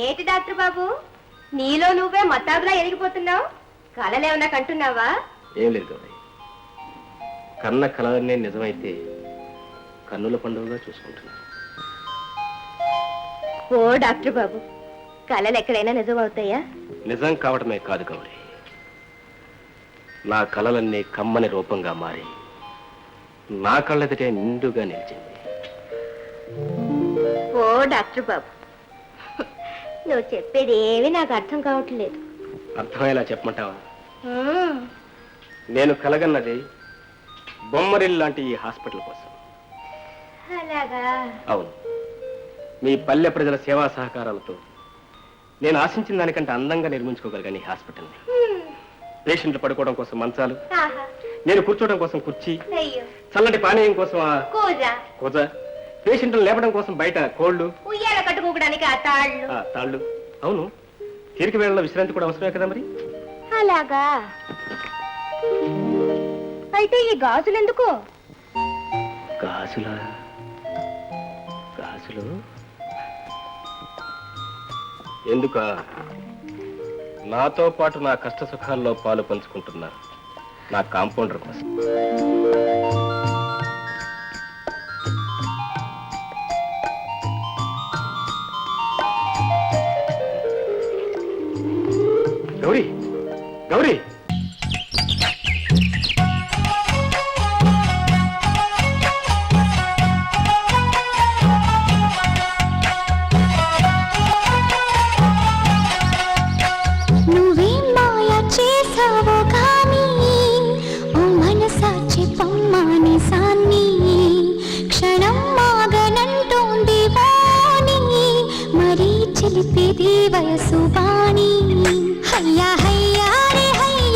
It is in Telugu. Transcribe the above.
ఏంటి డాక్టర్ బాబు? నీలో నువ్వే మతాబులా ఎదిగిపోతున్నావు? కలలేమన్నా కంటున్నావా? ఏం లేదు గౌరీ కన్న కలనే నిజమైతే కన్నుల పండుగగా చూసుకుంటున్నాను ఓ డాక్టర్ బాబు కళలు ఎక్కడైనా నిజం అవుతాయా? నిజం కావటమే కాదు గౌరీ నా కలలన్నీ కమ్మని రూపంగా మారి నా కళ్ళెదుటే నిండుగా నిలిచింది. ఓ డాక్టర్ బాబు నువ్వు చెప్పేది ఏమీ నాకు అర్థం కావట్లేదు. అర్థమయ్యేలా చెప్పమంటావా. నేను కలగన్నది బొమ్మరిల్ లాంటి ఈ హాస్పిటల్ కోసం. అలాగా? అవును. మీ పల్లె ప్రజల సేవా సహకారాలతో నేను ఆశించిన దానికంటే అందంగా నిర్మించుకోగలిగాను ఈ హాస్పిటల్ని. పేషెంట్లు పడుకోవడం కోసం మంచాలు. నేను కూర్చోవడం కోసం కుర్చీ అయ్యో. చల్లటి పానీయం కోసం ఆ కూజ. కూజ పేషెంట్లు లేపడం కోసం బయట కోళ్ళు ఉయ్యాల తాళ్ళు. ఆ తాళ్ళు. అవును. తీరిక వేళలో విశ్రాంతి కూడా అవసరమే కదా మరి? అలాగా. అయితే ఈ గాజులు ఎందుకు? గాజుల? గాజులు? ఎందుక? నాతో పాటు నా కష్ట సుఖాల్లో పాలు పంచుకుంటున్నా నా కాంపౌండర్ కోసం గౌరీ గౌరీ. నువ్వేం మాయ చేసావో కానీ ఓ మనసాచి పమ్మాని సాన్ని క్షణం మాగనంటోంది వాణి మరీ చిలిపిది వయసు వాణి.